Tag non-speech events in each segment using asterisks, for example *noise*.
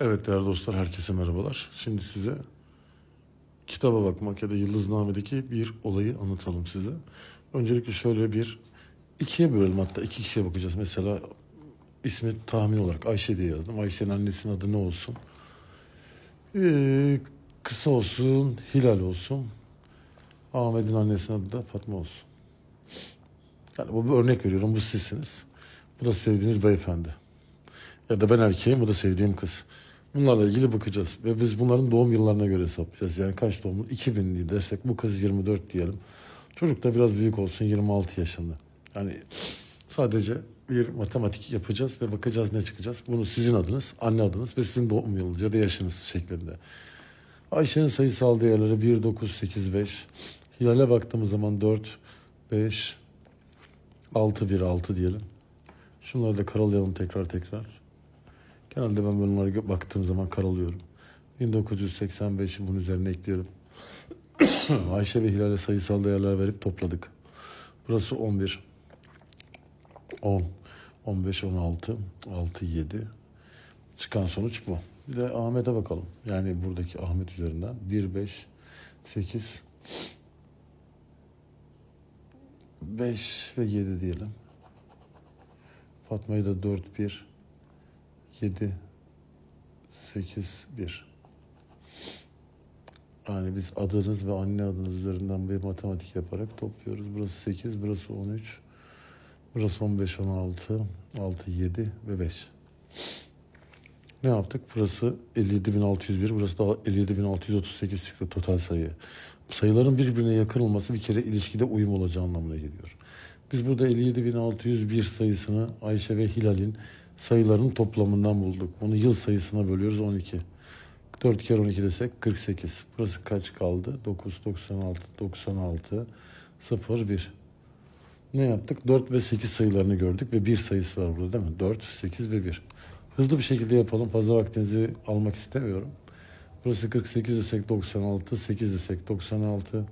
Evet değerli dostlar herkese merhabalar. Şimdi size kitaba bakmak ya da Yıldızname'deki bir olayı anlatalım size. Öncelikle şöyle bir ikiye bölelim hatta iki kişiye bakacağız. Mesela ismi tahmin olarak Ayşe diye yazdım. Ayşe'nin annesinin adı ne olsun? Ee, kısa olsun, Hilal olsun. Ahmet'in annesinin adı da Fatma olsun. Yani bu bir örnek veriyorum. Bu sizsiniz. Bu da sevdiğiniz beyefendi. Ya da ben erkeğim, bu da sevdiğim kız. Bunlarla ilgili bakacağız. Ve biz bunların doğum yıllarına göre hesaplayacağız. Yani kaç doğumlu? 2000'li dersek bu kız 24 diyelim. Çocuk da biraz büyük olsun 26 yaşında. Yani sadece bir matematik yapacağız ve bakacağız ne çıkacağız. Bunu sizin adınız, anne adınız ve sizin doğum yılınız ya da yaşınız şeklinde. Ayşe'nin sayısal değerleri 1, 9, 8, 5. Hilal'e baktığımız zaman 4, 5, 6, 1, 6 diyelim. Şunları da karalayalım tekrar tekrar. Genelde ben bunlara baktığım zaman karalıyorum. 1985'i bunun üzerine ekliyorum. *coughs* Ayşe ve Hilal'e sayısal değerler verip topladık. Burası 11, 10, 15, 16, 6, 7. Çıkan sonuç bu. Bir de Ahmet'e bakalım. Yani buradaki Ahmet üzerinden 1, 5, 8, 5 ve 7 diyelim. Fatma'yı da 4, 1, 7, 8, 1. Yani biz adınız ve anne adınız üzerinden bir matematik yaparak topluyoruz. Burası 8, burası 13, burası 15, 16, 6, 7 ve 5. Ne yaptık? Burası 57.601, burası da 57.638 çıktı total sayı. Sayıların birbirine yakın olması bir kere ilişkide uyum olacağı anlamına geliyor. Biz burada 57.601 sayısını Ayşe ve Hilal'in sayılarının toplamından bulduk. Bunu yıl sayısına bölüyoruz 12. 4 kere 12 desek 48. Burası kaç kaldı? 9, 96, 96, 0, 1. Ne yaptık? 4 ve 8 sayılarını gördük ve 1 sayısı var burada değil mi? 4, 8 ve 1. Hızlı bir şekilde yapalım. Fazla vaktinizi almak istemiyorum. Burası 48 desek 96, 8 desek 96.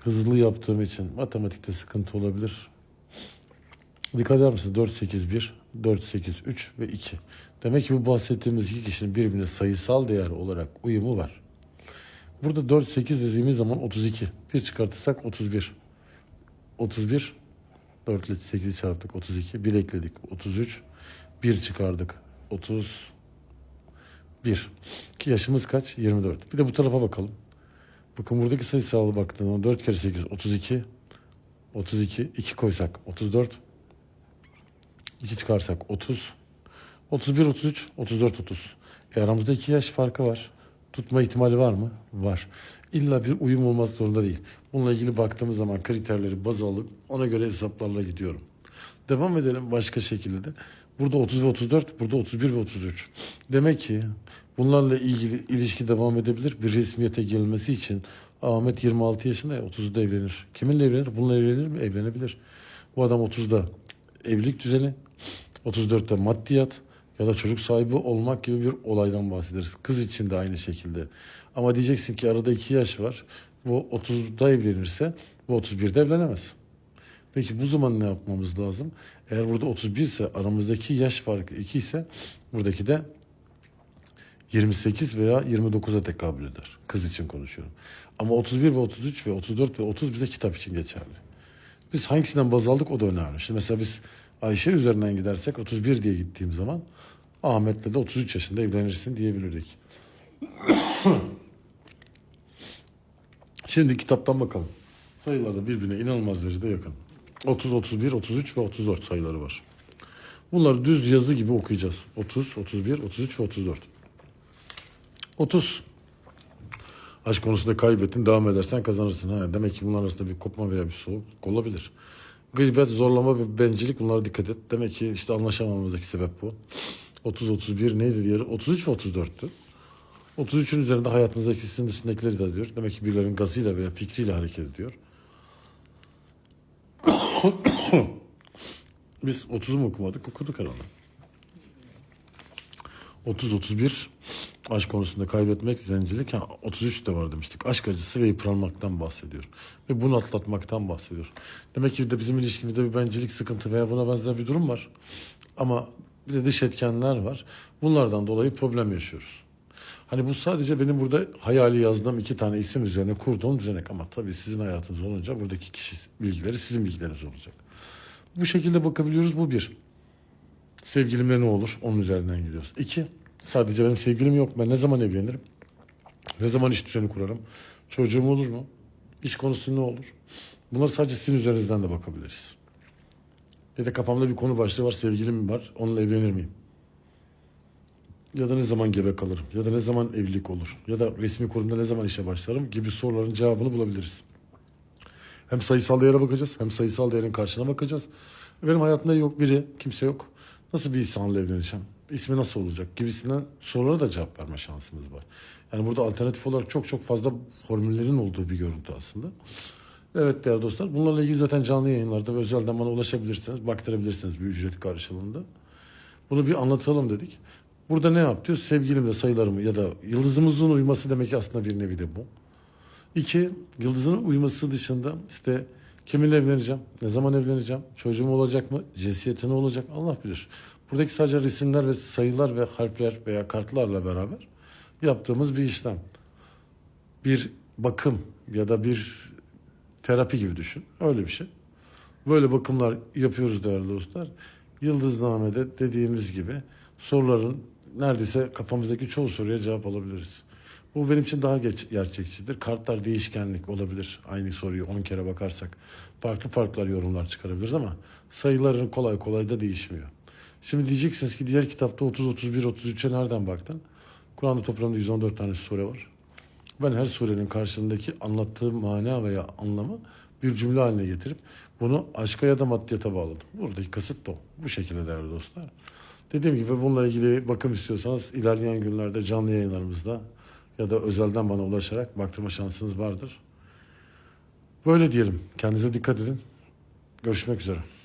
Hızlı yaptığım için matematikte sıkıntı olabilir. Dikkat eder misiniz? 4, 8, 1, 4, 8, 3 ve 2. Demek ki bu bahsettiğimiz iki kişinin birbirine sayısal değer olarak uyumu var. Burada 4, 8 dediğimiz zaman 32. Bir çıkartırsak 31. 31. 4 ile 8'i çarptık 32. 1 ekledik 33. 1 çıkardık 30. 1. Ki yaşımız kaç? 24. Bir de bu tarafa bakalım. Bakın buradaki sayısal baktığında 4 kere 8 32. 32. 2 koysak 34. 2 çıkarsak 30. 31, 33, 34, 30. E aramızda 2 yaş farkı var. Tutma ihtimali var mı? Var. İlla bir uyum olmak zorunda değil. Bununla ilgili baktığımız zaman kriterleri baz alıp ona göre hesaplarla gidiyorum. Devam edelim başka şekilde de. Burada 30 ve 34, burada 31 ve 33. Demek ki bunlarla ilgili ilişki devam edebilir. Bir resmiyete gelmesi için Ahmet 26 yaşında ya 30'da evlenir. Kiminle evlenir? Bununla evlenir mi? Evlenebilir. Bu adam 30'da evlilik düzeni, 34'te maddiyat ya da çocuk sahibi olmak gibi bir olaydan bahsederiz. Kız için de aynı şekilde. Ama diyeceksin ki arada 2 yaş var. Bu 30'da evlenirse bu 31'de evlenemez. Peki bu zaman ne yapmamız lazım? Eğer burada 31 ise aramızdaki yaş farkı 2 ise buradaki de 28 veya 29'a tekabül eder. Kız için konuşuyorum. Ama 31 ve 33 ve 34 ve 30 bize kitap için geçerli. Biz hangisinden baz aldık o da önemli. Şimdi mesela biz Ayşe üzerinden gidersek 31 diye gittiğim zaman Ahmet'le de 33 yaşında evlenirsin diyebilirdik. Şimdi kitaptan bakalım. Sayılar da birbirine inanılmaz derecede yakın. 30, 31, 33 ve 34 sayıları var. Bunları düz yazı gibi okuyacağız. 30, 31, 33 ve 34. 30. Aşk konusunda kaybettin, devam edersen kazanırsın. Ha, demek ki bunlar arasında bir kopma veya bir soğuk olabilir. Gıybet, zorlama ve bencillik bunlara dikkat et. Demek ki işte anlaşamamamızdaki sebep bu. 30, 31 neydi diğeri? 33 ve 34'tü. 33'ün üzerinde hayatınızdaki sizin dışındakileri de diyor. Demek ki birilerinin gazıyla veya fikriyle hareket ediyor. Biz 30'u mu okumadık? Okuduk herhalde. 30-31 aşk konusunda kaybetmek, zencilik. Ha, 33 de var demiştik. Aşk acısı ve yıpranmaktan bahsediyor. Ve bunu atlatmaktan bahsediyor. Demek ki de bizim ilişkimizde bir bencillik sıkıntı veya buna benzer bir durum var. Ama Bir de dış etkenler var. Bunlardan dolayı problem yaşıyoruz. Hani bu sadece benim burada hayali yazdığım iki tane isim üzerine kurduğum düzenek ama tabii sizin hayatınız olunca buradaki kişi bilgileri sizin bilgileriniz olacak. Bu şekilde bakabiliyoruz. Bu bir. Sevgilimle ne olur? Onun üzerinden gidiyoruz. İki. Sadece benim sevgilim yok. Ben ne zaman evlenirim? Ne zaman iş düzeni kurarım? Çocuğum olur mu? İş konusu ne olur? Bunları sadece sizin üzerinizden de bakabiliriz. Ya da kafamda bir konu başlığı var, sevgilim var, onunla evlenir miyim? Ya da ne zaman gebe kalırım? Ya da ne zaman evlilik olur? Ya da resmi kurumda ne zaman işe başlarım? Gibi soruların cevabını bulabiliriz. Hem sayısal değere bakacağız, hem sayısal değerin karşına bakacağız. Benim hayatımda yok biri, kimse yok. Nasıl bir insanla evleneceğim? İsmi nasıl olacak? Gibisinden sorulara da cevap verme şansımız var. Yani burada alternatif olarak çok çok fazla formüllerin olduğu bir görüntü aslında. Evet değerli dostlar. Bunlarla ilgili zaten canlı yayınlarda ve özelden bana ulaşabilirsiniz. Baktırabilirsiniz bir ücret karşılığında. Bunu bir anlatalım dedik. Burada ne yap diyor? Sevgilimle sayılarımı ya da yıldızımızın uyması demek ki aslında bir nevi de bu. İki, yıldızın uyması dışında işte kiminle evleneceğim, ne zaman evleneceğim, çocuğum olacak mı, cinsiyeti ne olacak Allah bilir. Buradaki sadece resimler ve sayılar ve harfler veya kartlarla beraber yaptığımız bir işlem. Bir bakım ya da bir terapi gibi düşün. Öyle bir şey. Böyle bakımlar yapıyoruz değerli dostlar. Yıldıznamede dediğimiz gibi soruların neredeyse kafamızdaki çoğu soruya cevap alabiliriz. Bu benim için daha geç, gerçekçidir. Kartlar değişkenlik olabilir. Aynı soruyu 10 kere bakarsak farklı farklı yorumlar çıkarabiliriz ama sayıların kolay kolay da değişmiyor. Şimdi diyeceksiniz ki diğer kitapta 30, 31, 33'e nereden baktın? Kur'an'da toplamda 114 tane sure var. Ben her surenin karşılığındaki anlattığı mana veya anlamı bir cümle haline getirip bunu aşka ya da maddiyata bağladım. Buradaki kasıt da o. Bu şekilde değerli dostlar. Dediğim gibi bununla ilgili bakım istiyorsanız ilerleyen günlerde canlı yayınlarımızda ya da özelden bana ulaşarak baktırma şansınız vardır. Böyle diyelim. Kendinize dikkat edin. Görüşmek üzere.